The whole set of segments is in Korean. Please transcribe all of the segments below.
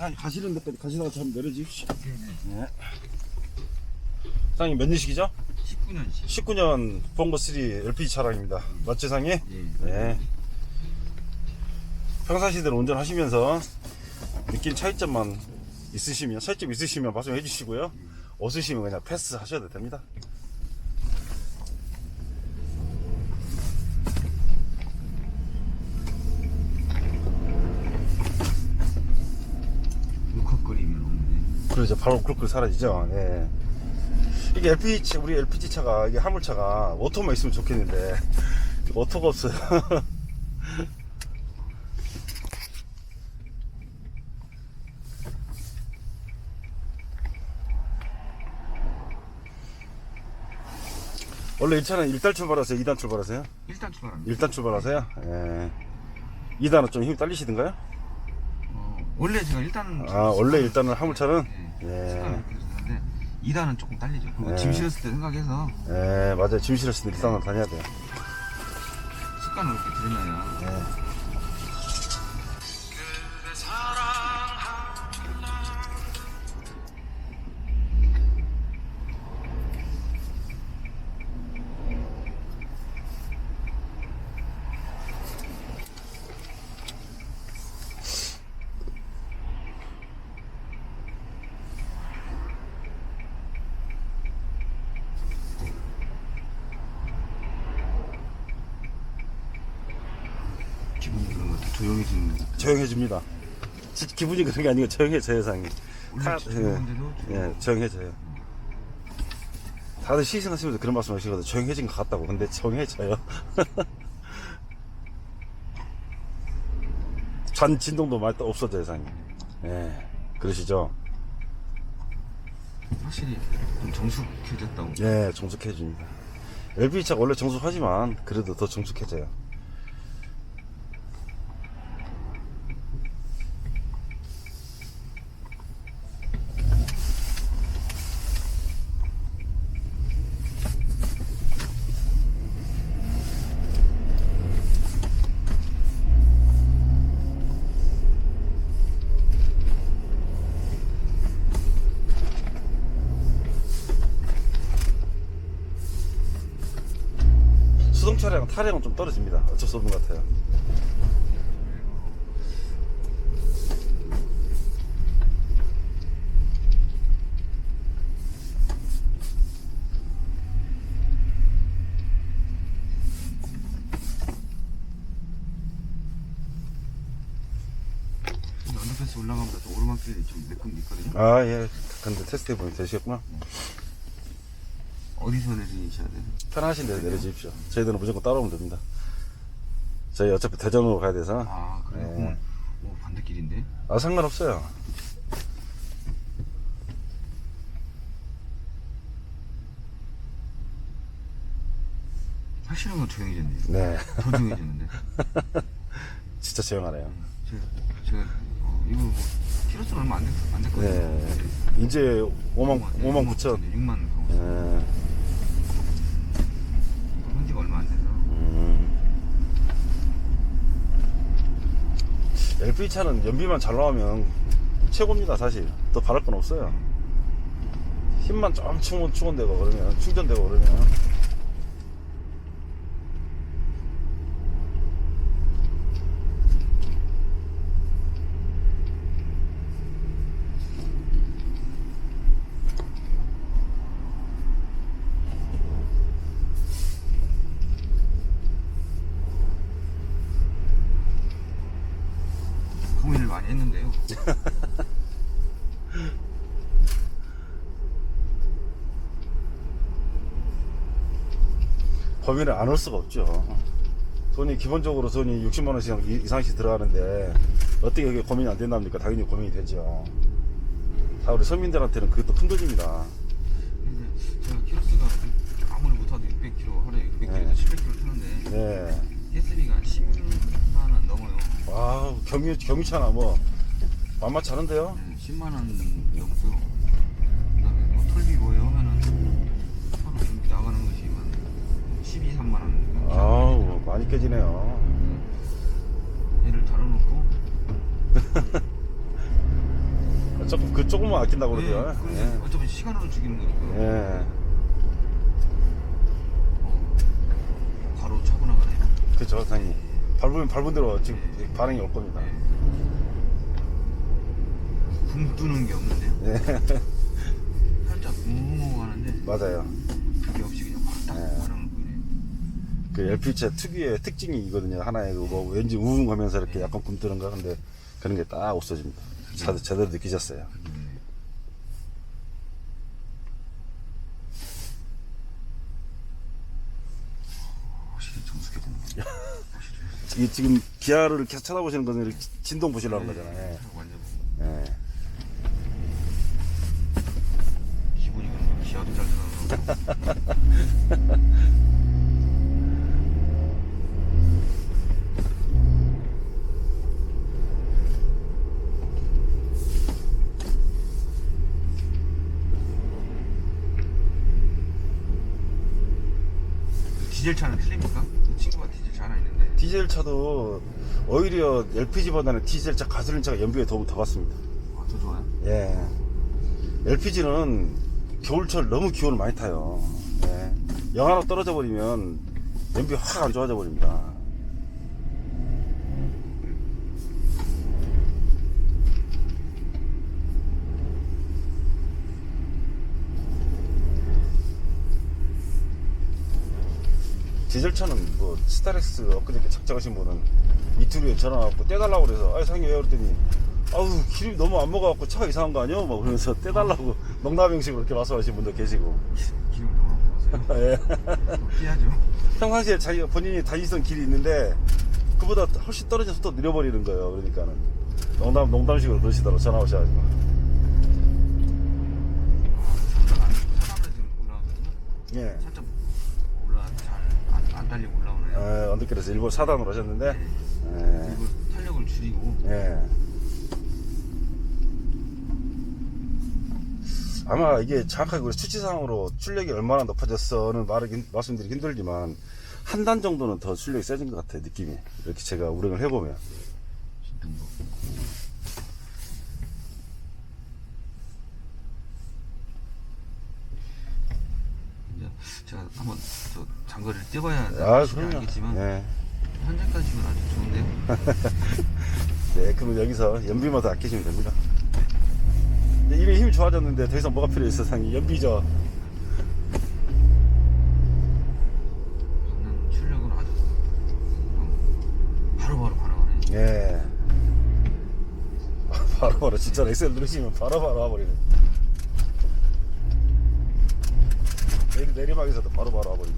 자, 가시는 데까지 가시다가 좀 내려주십시오. 네네. 네. 사장님 몇 년식이죠? 19년씩. 19년 봉고 3 LPG 차량입니다. 맞지 상이? 예. 네. 평상시대로 운전하시면서 느낀 차이점만 있으시면 차이점 있으시면 말씀해 주시고요. 없으시면 그냥 패스 하셔도 됩니다. 울컥거리면 없네. 그러죠. 바로 그렇게 사라지죠. 예. 이게 LPG, 차- 우리 LPG 차가, 이게 화물차가 오토만 있으면 좋겠는데, 오토가 없어요. 원래 이 차는 1단 출발하세요? 2단 출발하세요? 일단 출발합니다. 1단 출발하세요? 예. 2단은 좀 힘이 딸리시던가요? 어, 원래 제가 일단 아, 원래 1단은 화물차는? 예. 예. 습관을 이렇게 해서 하는데 2단은 조금 딸리죠. 그거 예. 짐 실었을 때 생각해서 예, 맞아요. 짐 실었을 때 1단은 다녀야 돼요. 습관을 이렇게 들여놔야 같아요. 조용해집니다. 지- 기분이 그런 게 아니고 조용해져요, 상이. 원래 다- 조용한데도 예, 예, 조용해져요. 다들 시승하시면서 그런 말씀 하시거든요. 조용해진 것 같다고. 근데 조용해져요. 잔 진동도 많이 또 없어져요, 상이. 예, 그러시죠? 확실히 좀 정숙해졌다고. 예, 정숙해집니다. LPG차가 원래 정숙하지만, 그래도 더 정숙해져요. 수동차량 타량은 좀 떨어집니다. 어쩔 수 없는 것 같아요. 언더패스 올라가보다 또 오르막길이 좀 매끈미거든요. 아, 예. 근데 테스트 해보니 되시겠구나. 어디서 내리셔야 돼요? 편하신 데서 내려주십시오. 저희들은 무조건 따라오면 됩니다. 저희 어차피 대전으로 가야 돼서. 아 그래요? 네. 오 반대길인데? 아, 상관없어요. 확실한 건 조용해졌네요. 네. 더 조용해졌는데. 진짜 조용하네요. 제가, 제가 어, 이거 뭐 키로수는 얼마 안, 됐, 안 됐거든요. 네. 이제 5만, 5만 9천. 6만 가고 예. 있어요. 한 지가 얼마 안 돼서. 음. LPG 차는 연비만 잘 나오면 최고입니다, 사실. 더 바랄 건 없어요. 힘만 좀 충원, 충원되고 그러면, 충전되고 그러면. 고민을 많이 했는데요. 범위를 안 올 수가 없죠. 돈이 기본적으로 돈이 60만 원씩 이상씩 들어가는데 어떻게 그게 고민이 안 된답니까? 당연히 고민이 되죠. 다 우리 서민들한테는 또큰 돈입니다. 근데 제가 키로수가 아무리 못해도 600km 하루에 600km에서 네. 700km 타는데 네. 가스비가 10만 원 넘어요. 와, 경유, 경유차나 뭐, 만만치 않은데요? 네, 10만 원 넘고요. 그다음에 뭐 털비 뭐예요 하면은 하루 경비 나가는 것이 한 12, 3만 원. 아우, 많이 깨지네요. 얘를 달아놓고 조금 그 조금만 아낀다고 예, 그러죠. 그런데 예. 어차피 시간으로 죽이는 거니까. 예. 바로 차고 나가네요. 그죠, 사장님. 밟으면 밟은 대로 지금 반응이 올 겁니다. 붕 뜨는 게 없는데요. 예. 살짝 웅 하는데 맞아요. 그게 없이 그냥 바로 딱 예. 반응을 보이네. 그 LP차 특유의 특징이 이거든요. 하나의 그뭐 왠지 우웅하면서 이렇게 약간 굼뜨는 거 근데 그런 게 딱 없어집니다. 자, 제대로 느끼셨어요. 확실히 정숙해졌네. 이 지금 기아를 계속 쳐다보시는 거는 이렇게 진동 보시려는 거잖아요. 완전 예. 기분이 그런 거. 기아도 잘 들어가고. 디젤 차는 틀립니까? 그 친구가 디젤 차 하나 있는데 디젤 차도 오히려 LPG보다는 디젤 차, 가솔린 차가 연비에 도움 더 받습니다. 아, 더 좋아요? 예. LPG는 겨울철 너무 기온을 많이 타요. 예. 영하로 떨어져 버리면 연비 확 안 좋아져 버립니다. 디젤차는 뭐 스타렉스 엊그저께 착장하신 분은 후에 전화 왔고 떼달라고 그래서 아이 상이 왜 그랬더니 아우 기름이 너무 안 먹어갖고 차가 이상한 거 아니야? 막 그러면서 떼달라고 농담 형식으로 이렇게 말씀하시는 분도 계시고 기름 너무 안 먹었어요? 예. 피하죠 평상시에 자기가 본인이 다니던 길이 있는데 그보다 훨씬 떨어져서 또 느려버리는 거예요 그러니까는 농담, 농담식으로 그러시더라고 전화 오셔가지고 사단을 지금 올라가거든요 예. 살짝 올라 잘안 안 달리고 올라오네요. 예, 언덕길에서 일본 사단으로 하셨는데 예. 그리고 탄력을 줄이고 예. 아마 이게 정확하게 우리 수치상으로 출력이 얼마나 높아졌어는 말하기, 말씀드리기 힘들지만 한 단 정도는 더 출력이 세진 것 같아요 느낌이 이렇게 제가 우령을 해보면 제가 한번 저 장거리를 뛰어봐야 아 알겠지만 예. 현재까지는 아주 좋은데요. 네, 그럼 여기서 연비만 더 아끼시면 됩니다. 근데 이미 힘이 좋아졌는데 더 이상 뭐가 필요했어, 상이. 연비죠. 받는 출력은 아주 음, 바로바로 반응하네. 예. 바로바로, 진짜 엑셀 누르시면 바로바로 와버리네. 내리, 내리막에서도 바로바로 와버리네.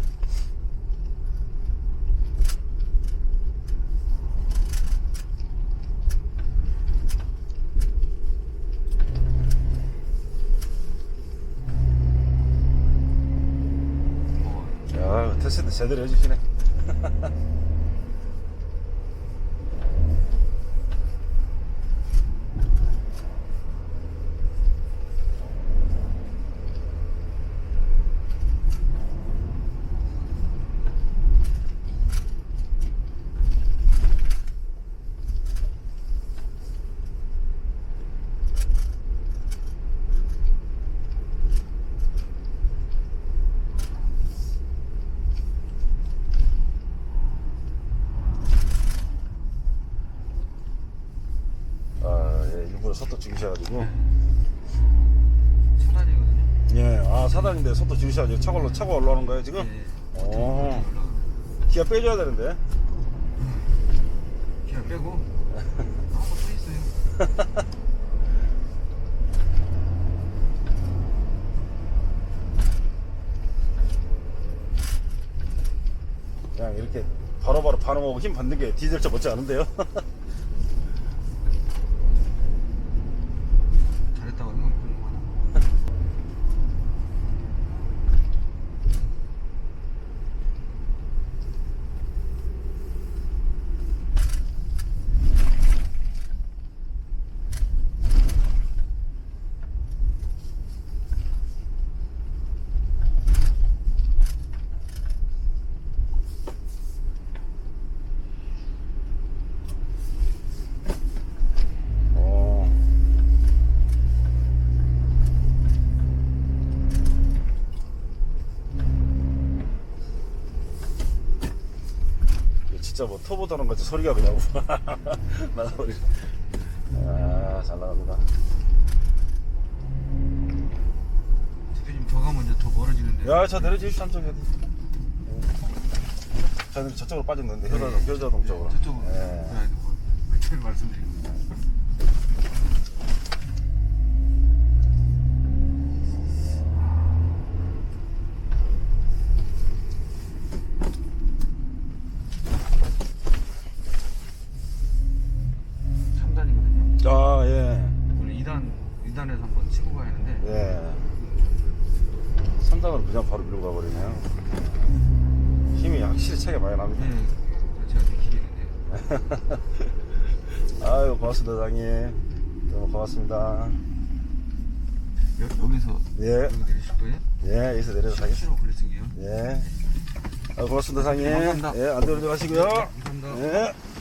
뭐 야, 테스트 예, 일부러 속도 죽이셔가지고. 차단이거든요. 예, 아, 사단인데 속도 죽이셔가지고 차고, 차고 올라오는 거예요, 지금? 네. 오. 올라가네. 기아 빼줘야 되는데. 기아 빼고 아무 서 있어요. 그냥 이렇게 바로바로 반응하고 힘 받는 게 디젤차 못지 않은데요? 진짜 뭐 터보 도는 같이 소리가 그냥 나가버리. 아, 잘 나갑니다. 대표님 더 가면 이제 더 멀어지는데. 야, 저 내려주십시오, 한쪽에. 저는 저쪽으로 빠졌는데, 효자동, 효자동 쪽으로. 네, 저쪽으로. 예. 그때 말씀드립니 바로 밀고 가버리네요. 힘이 확실히 차이가 많이 납니다. 네, 제가 느끼겠는데 아유, 고맙습니다, 사장님. 너무 고맙습니다. 여, 여기서 예, 여기 내리실 거예요? 예, 여기서 내려서 가겠습니다. 걸리승이에요. 예. 아, 고맙습니다. 감사합니다. 예, 안전운전 하시고요. 감사합니다. 예.